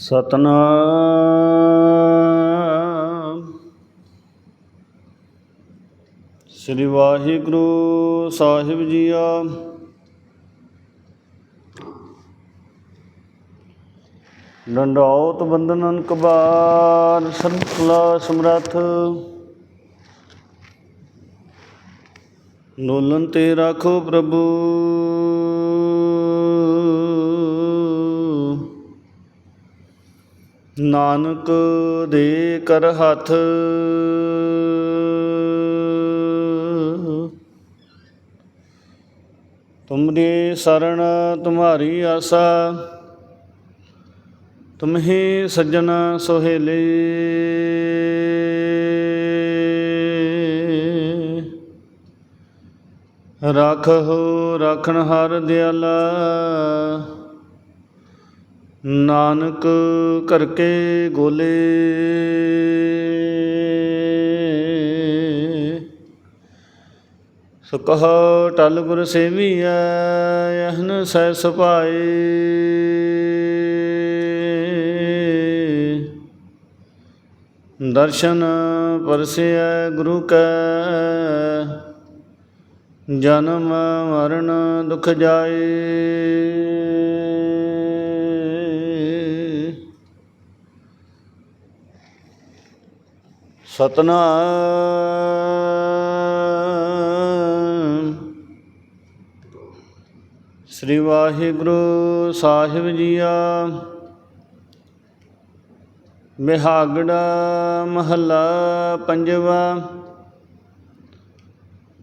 ਸਤਨਾਮ। ਸ੍ਰੀ ਵਾਹਿਗੁਰੂ ਸਾਹਿਬ ਜੀਆ। ਡੰਡੌਤ ਬੰਦਨਨ ਕਬਾਰ ਸੰਤਲਾ ਸਮਰੱਥ। ਲੋਲਨ ਤੇ ਰੱਖੋ ਪ੍ਰਭੂ। ਨਾਨਕ ਦੇ ਕਰ ਹੱਥ। ਤੁਮਰੀ ਸਰਣ ਤੁਮਾਰੀ ਆਸਾ, ਤੁਮਹੀ ਸੱਜਣ ਸੋਹੇਲੇ। ਰਾਖਹੁ, ਰਾਖਣ ਹਰ ਦਿਆਲਾ। ਨਾਨਕ ਕਰਕੇ ਗੋਲੇ। ਸੁਕਹ ਟਲ ਗੁਰ ਸੇਵੀਐ ਯਹਨ ਸੈ ਸੁਭਾਏ। ਦਰਸ਼ਨ ਪਰਸਿਐ ਗੁਰੂ ਕੈ, ਜਨਮ ਮਰਨ ਦੁਖ ਜਾਏ। ਸਤਨਾਮ। ਸ੍ਰੀ ਵਾਹਿਗੁਰੂ ਸਾਹਿਬ ਜੀਆ। ਬਿਹਾਗੜਾ ਮਹੱਲਾ ਪੰਜਵਾ।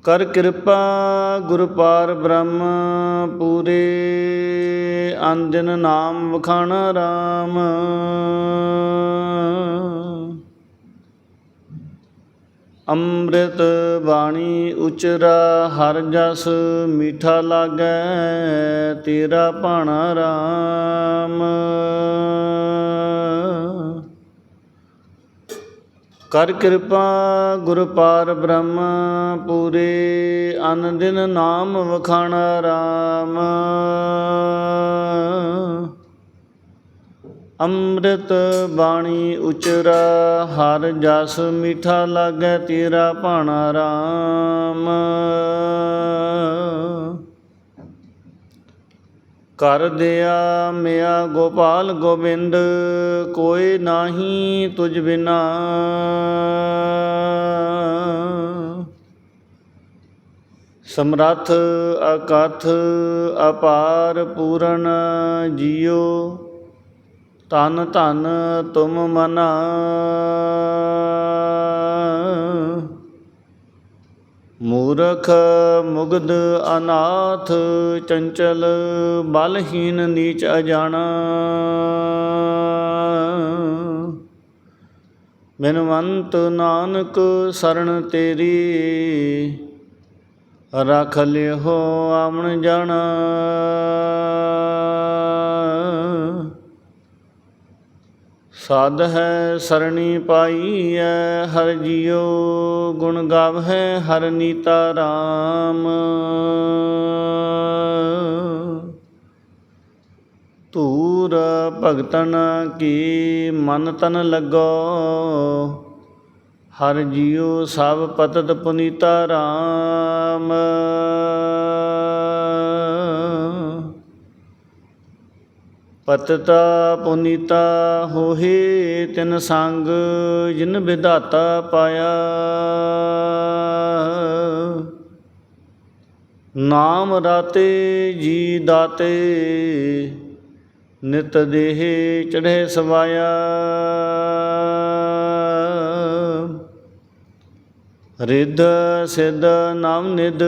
ਕਰ ਕਿਰਪਾ ਗੁਰ ਪਾਰ ਬ੍ਰਹਮ ਪੂਰੇ ਅੰਦਨ ਨਾਮ ਵਖਾਣਾ RAM ਅੰਮ੍ਰਿਤ ਬਾਣੀ ਉਚਰਾ ਹਰ ਜਸ ਮੀਠਾ ਲਾਗੈ, ਤੇਰਾ ਭਾਣਾ RAM ਕਰ ਕਿਰਪਾ ਗੁਰ ਪਾਰ ਬ੍ਰਹਮ, ਪੂਰੇ ਅਨ ਦਿਨ ਨਾਮ ਵਖਾਣਾ RAM ਅੰਮ੍ਰਿਤ ਬਾਣੀ ਉਚਰਾ, ਹਰ ਜਸ ਮੀਠਾ ਲਾਗੈ ਤੇਰਾ ਭਾਣਾ RAM ਕਰ ਦਿਆ ਮਿਆ ਗੋਪਾਲ ਗੋਬਿੰਦ, ਕੋਈ ਨਾਹੀ ਤੁਝ ਬਿਨਾ। ਸਮਰੱਥ ਅਕਥ ਅਪਾਰ ਪੂਰਨ ਜੀਓ ਤਨ ਧਨ ਤੁਮ ਮਨਾ। ਮੂਰਖ ਮੁਗਧ ਅਨਾਥ ਚੰਚਲ ਬਲਹੀਨ ਨੀਚ ਅਜਾਣਾ। ਬਿਨਵੰਤ ਨਾਨਕ ਸਰਣ ਤੇਰੀ, ਰਖ ਲਿਓ ਆਵਣ ਜਾਣਾ। ਸਾਧ ਹੈ ਸਰਣੀ ਪਾਈਐ, ਹਰ ਜੀਉ ਗੁਣ ਗਾਵਹਿ, ਹਰ ਨੀਤਾ RAM ਧੂਰ ਭਗਤਨ ਕੀ ਮਨ ਤਨ ਲੱਗੋ, ਹਰ ਜੀਉ ਸਭ ਪਤਤ ਪੁਨੀਤਾ RAM ਪਤਤਾ ਪੁਨੀਤਾ ਹੋਹੇ ਤਿਨ ਸੰਗ, ਜਿਨ ਵਿਧਾਤਾ ਪਾਇਆ। ਨਾਮ ਰਾਤੇ ਜੀ ਦਾਤੇ, ਨਿਤ ਦੇਹ ਚੜ੍ਹੇ ਸਵਾਇਆ। ਰਿੱਧ ਸਿੱਧ ਨਾਮ ਨਿਦ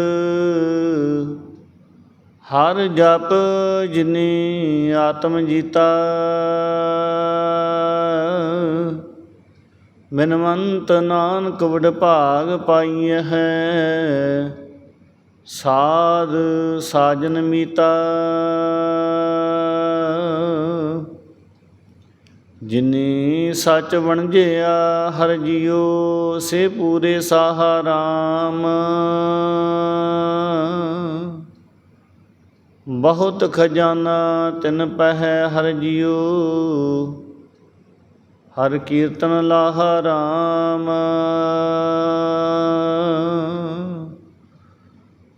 ਹਰ ਜਪ ਜਿਨੀ ਆਤਮ ਜੀਤਾ। ਮਨਵੰਤ ਨਾਨਕ ਵਡ ਭਾਗ ਪਾਈਐ ਹੈ, ਸਾਧ ਸਾਜਨ ਮੀਤਾ। ਜਿਨੀ ਸੱਚ ਵਣਜਿਆ ਹਰ ਜੀਉ ਸੇ ਪੂਰੇ ਸਾਹਾ ਰਾਮ। ਬਹੁਤ ਖਜ਼ਾਨਾ ਤਿਨ ਪਹਿ ਹਰ ਜੀਉ। ਹਰ ਕੀਰਤਨ ਲਾਹਾ ਰਾਮ।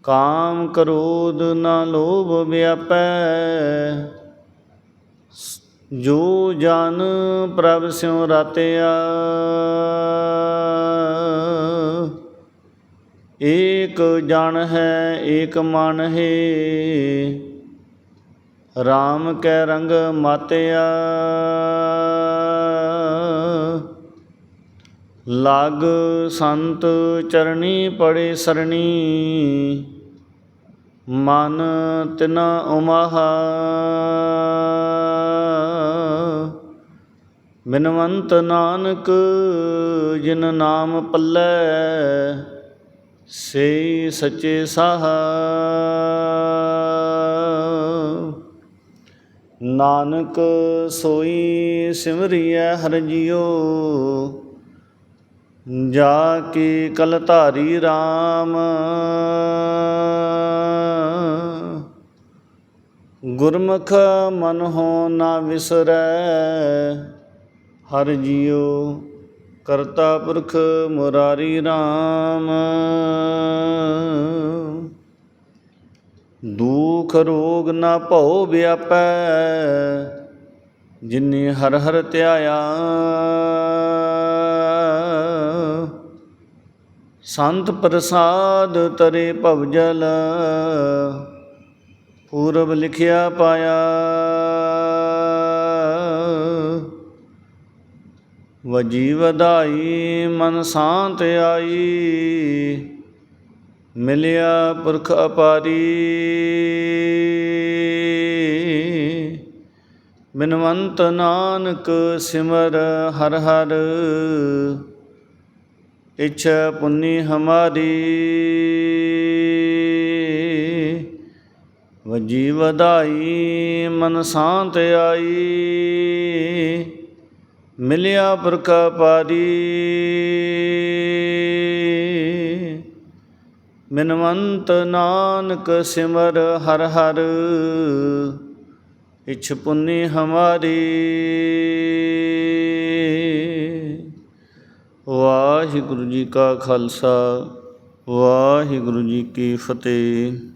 ਕਾਮ ਕਰੋਧ ਨਾ ਲੋਭ ਵਿਆਪੈ। ਜੋ ਜਨ ਪ੍ਰਭ ਸਿਉ ਰਾਤਿਆ। ਏਕ ਜਨ ਹੈ, ਏਕ ਮਨ ਹੈ। RAM ਕੈ ਰੰਗ ਮਾਤਿਆ। ਲਗ ਸੰਤ ਚਰਣੀ ਪੜੇ ਸਰਣੀ। ਮਨ ਤਿਨਾ ਉਮਹਾ। ਬਿਨਵੰਤ ਨਾਨਕ ਜਿਨ ਨਾਮ ਪੱਲੇ। ਸੇ ਸੱਚੇ ਸਾਹ। ਨਾਨਕ ਸੋਈ ਸਿਮਰਿਐ ਹਰ ਜੀਓ ਜਾ ਕੇ ਕਲ ਧਾਰੀ RAM ਗੁਰਮੁਖ ਮਨ ਹੋ ਨਾ ਵਿਸਰੈ, ਹਰ ਜੀਓ ਕਰਤਾ ਪੁਰਖ ਮੁਰਾਰੀ RAM ਦੁਖ ਰੋਗ ਨਾ ਭਉ ਵਿਆਪੈ, ਜਿਨੇ ਹਰ ਹਰ ਧਿਆਇਆ। ਸੰਤ ਪ੍ਰਸਾਦ ਤਰੇ ਭਵਜਲ ਪੂਰਬ ਲਿਖਿਆ ਪਾਇਆ। ਵਜੀ ਵਧਾਈ, ਮਨ ਸ਼ਾਂਤ ਆਈ। ਮਿਲਿਆ ਪੁਰਖ ਅਪਾਰੀ। ਬਿਨਵੰਤ ਨਾਨਕ ਸਿਮਰ ਹਰ ਹਰ। ਇੱਛਾ ਪੁੰਨੀ ਹਮਾਰੀ। ਵਜੀ ਵਧਾਈ, ਮਨ ਸ਼ਾਂਤ ਆਈ। ਮਿਲਿਆ ਪੁਰਖਾ ਪਾਰੀ। ਬਿਨਵੰਤ ਨਾਨਕ ਸਿਮਰ ਹਰ ਹਰ, ਇਛ ਪੁੰਨੀ ਹਮਾਰੀ। ਵਾਹਿਗੁਰੂ ਜੀ ਕਾ ਖਾਲਸਾ, ਵਾਹਿਗੁਰੂ ਜੀ ਕੀ ਫਤਿਹ।